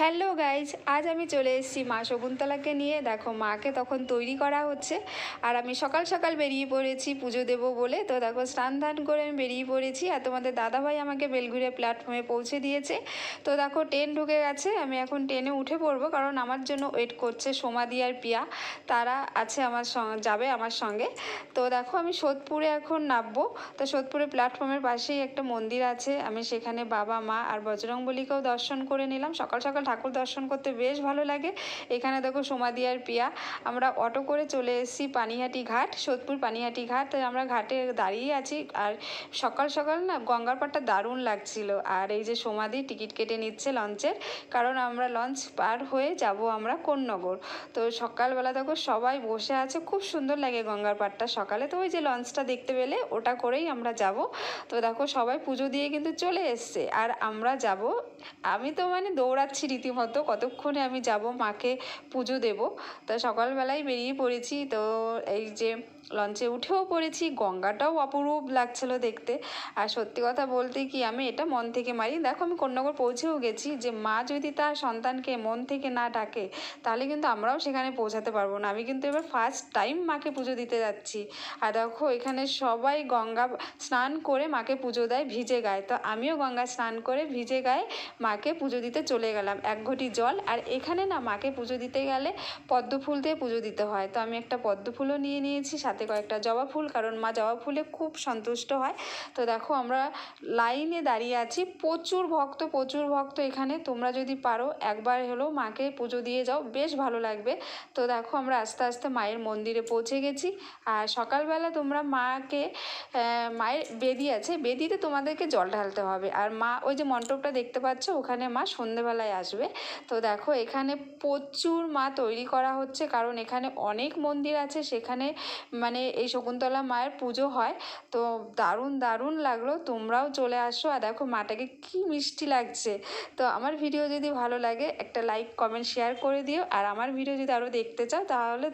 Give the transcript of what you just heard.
Hello guys, আজ আমি চলে এসেছি মা শকুন্তলাকে নিয়ে। দেখো, মাকে তখন তৈরি করা হচ্ছে। আর আমি সকাল সকাল বেরিয়ে পড়েছি পুজো দেব বলে। তো দেখো, স্নান ধান করে আমি বেরিয়ে পড়েছি আর তোমাদের দাদাভাই আমাকে বেলঘুরে প্ল্যাটফর্মে পৌঁছে দিয়েছে। তো দেখো, ট্রেন ঢুকে গেছে। আমি এখন ট্রেনে উঠে পড়ব কারণ আমার জন্য ওয়েট করছে সোমাদি আর পিয়া। তারা আছে আমার সঙ্গে যাবে আমার সঙ্গে। তো দেখো, আমি সোদপুরে এখন নামবো। তো সোদপুরে প্ল্যাটফর্মের পাশেই একটা মন্দির আছে। আমি সেখানে বাবা, মা আর বজরংবলীকেও দর্শন করে নিলাম। সকাল সকাল ঠাকুর দর্শন করতে বেশ ভালো লাগে। এখানে দেখো সোমাদি আর পিয়া। আমরা অটো করে চলে এসেছি পানিহাটি ঘাট, সোদপুর পানিহাটি ঘাট। আমরা ঘাটে দাঁড়িয়ে আছি আর সকাল সকাল না গঙ্গার পাড়টা দারুণ লাগছিল। আর এই যে সোমাদি টিকিট কেটে নিচ্ছে লঞ্চের, কারণ আমরা লঞ্চ পার হয়ে যাব আমরা কোন্নগর। তো সকালবেলা দেখো সবাই বসে আছে, খুব সুন্দর লাগে গঙ্গার পাড়টা সকালে। তো ওই যে লঞ্চটা দেখতে পেলে ওটা করেই আমরা যাব। তো দেখো সবাই পুজো দিয়ে কিন্তু চলে এসছে। আর আমরা যাব, আমি তো মানে দৌড়াচ্ছি রীতিমতো কতক্ষণে আমি যাব মাকে পুজো দেব। তা সকালবেলায় বেরিয়ে পড়েছি। তো এই যে লঞ্চে উঠেও পড়েছি, গঙ্গাটাও অপরূপ লাগছিল দেখতে। আর সত্যি কথা বলতে কি, আমি এটা মন থেকে মারি দেখো, আমি কন্যাগর পৌঁছেও গেছি যে মা যদি তার সন্তানকে মন থেকে না ডাকে, তাহলে কিন্তু আমরাও সেখানে পৌঁছাতে পারব না। আমি কিন্তু এবার ফার্স্ট টাইম মাকে পুজো দিতে যাচ্ছি। আর দেখো, এখানে সবাই গঙ্গা স্নান করে মাকে পুজো দেয় ভিজে গায়ে। তো আমিও গঙ্গা স্নান করে ভিজে গায়ে মাকে পুজো দিতে চলে গেলাম এক ঘটি জল। আর এখানে না, মাকে পুজো দিতে গেলে পদ্ম ফুল দিয়ে পুজো দিতে হয়। তো আমি একটা পদ্ম ফুলও নিয়ে নিয়েছি, সাথে কয়েকটা জবা ফুল, কারণ মা জবা ফুলে খুব সন্তুষ্ট হয়। তো দেখো আমরা লাইনে দাঁড়িয়ে আছি, প্রচুর ভক্ত প্রচুর ভক্ত এখানে। তোমরা যদি পারো একবার হলেও মাকে পুজো দিয়ে যাও, বেশ ভালো লাগবে। তো দেখো আমরা আস্তে আস্তে মায়ের মন্দিরে পৌঁছে গেছি। আর সকালবেলা তোমরা মাকে মায়ের বেদি আছে, বেদিতে তোমাদেরকে জল ঢালতে হবে। আর মা ওই যে মণ্ডপটা দেখতে পাচ্ছ, ওখানে মা সন্ধেবেলায় আসবে। তো দেখো এখানে প্রচুর মা তৈরি করা হচ্ছে, কারণ এখানে অনেক মন্দির আছে। সেখানে মানে এই শকুন্তলা মায়ের পুজো হয়। তো দারুণ দারুণ লাগল। তোমরাও চলে আসো। আর দেখো মাটাকে কি মিষ্টি লাগছে। তো আমার ভিডিও যদি ভালো লাগে, একটা লাইক কমেন্ট শেয়ার করে দিও। আর আমার ভিডিও যদি আরও দেখতে চাও, তাহলে